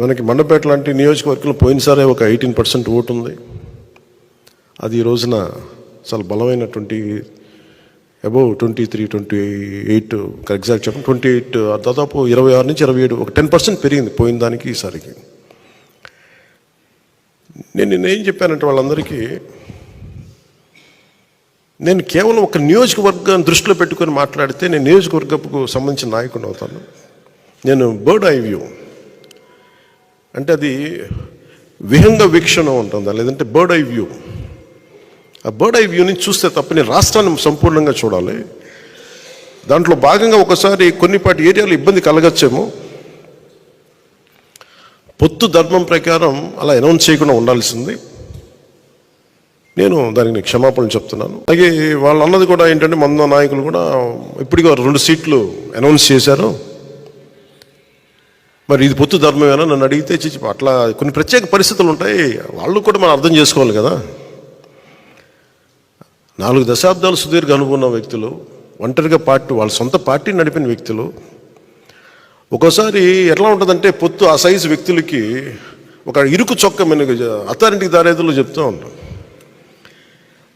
మనకి మండపేట లాంటి నియోజకవర్గంలో పోయినసారే ఒక ఎయిటీన్ పర్సెంట్ ఓటు ఉంది. అది ఈ రోజున చాలా బలమైనటువంటి above twenty three twenty eight exact చెప్పండి. ట్వంటీ ఎయిట్ దాదాపు ఇరవై ఆరు నుంచి ఇరవై ఏడు ఒక టెన్ పర్సెంట్ పెరిగింది పోయిన దానికి ఈసారికి. నేను నిన్న ఏం చెప్పానంటే వాళ్ళందరికీ నేను కేవలం ఒక నియోజకవర్గాన్ని దృష్టిలో పెట్టుకొని మాట్లాడితే నేను నియోజకవర్గపు సంబంధించిన నాయకుడు అవుతాను. నేను బర్డ్ ఐ వ్యూ. అంటే అది విహంగ వీక్షణ ఉంటుందా? లేదంటే బర్డ్ ఐ వ్యూ ఆ బర్డ్ ఐ వ్యూని చూస్తే తప్ప నేను రాష్ట్రాన్ని సంపూర్ణంగా చూడాలి. దాంట్లో భాగంగా ఒకసారి కొన్నిపాటి ఏరియాలో ఇబ్బంది కలగచ్చేమో. పొత్తు ధర్మం ప్రకారం అలా అనౌన్స్ చేయకుండా ఉండాల్సింది. నేను దానికి క్షమాపణ క్షమాపణలు చెప్తున్నాను. అలాగే వాళ్ళు అన్నది కూడా ఏంటంటే మంద నాయకులు కూడా ఇప్పటికీ రెండు సీట్లు అనౌన్స్ చేశారు. మరి ఇది పొత్తు ధర్మమేనా? నన్ను అడిగితే చిచ్చి అట్లా కొన్ని ప్రత్యేక పరిస్థితులు ఉంటాయి. వాళ్ళు కూడా మనం అర్థం చేసుకోవాలి కదా. నాలుగు దశాబ్దాలు సుదీర్ఘ అనుభవం వ్యక్తులు ఒంటరిగా పార్టీ వాళ్ళ సొంత పార్టీ నడిపిన వ్యక్తులు ఒక్కోసారి ఎట్లా ఉంటుందంటే పొత్తు ఆ సైజు వ్యక్తులకి ఒక ఇరుకు చొక్క మన అథారిటీకి దారేదులు చెప్తూ ఉంటాం.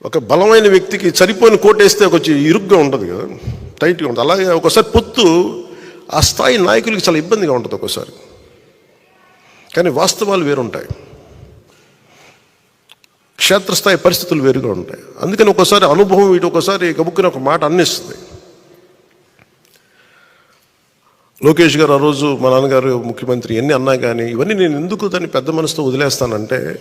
ఒక బలమైన వ్యక్తికి సరిపోయిన కోటేస్తే కొంచెం ఇరుగ్గా ఉంటుంది కదా టైట్గా ఉంటుంది. అలాగే ఒకసారి పొత్తు ఆ స్థాయి నాయకులకి చాలా ఇబ్బందిగా ఉంటుంది ఒక్కోసారి. కానీ వాస్తవాలు వేరుంటాయి. క్షేత్రస్థాయి పరిస్థితులు వేరుగా ఉంటాయి. అందుకని ఒకసారి అనుభవం ఇటు ఒకసారి గబుక్కుని ఒక మాట అన్నిస్తుంది. లోకేష్ గారు ఆ రోజు మా నాన్నగారు ముఖ్యమంత్రి ఎన్ని అన్నా కానీ ఇవన్నీ నేను ఎందుకు దాన్ని పెద్ద మనసుతో వదిలేస్తానంటే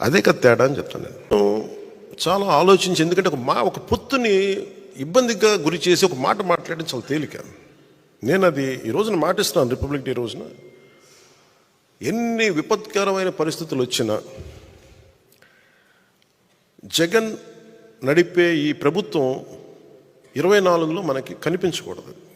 అదే కదా తేడా అని చెప్తాను నేను. చాలా ఆలోచించి ఎందుకంటే ఒక మా ఒక పొత్తుని ఇబ్బందిగా గురి చేసి ఒక మాట మాట్లాడడం చాలా తేలిక. నేను అది ఈ రోజున మాటిస్తున్నాను రిపబ్లిక్ డే రోజున. ఎన్ని విపత్కరమైన పరిస్థితులు వచ్చినా జగన్ నడిపే ఈ ప్రభుత్వం ఇరవై నాలుగులో మనకి కనిపించకూడదు.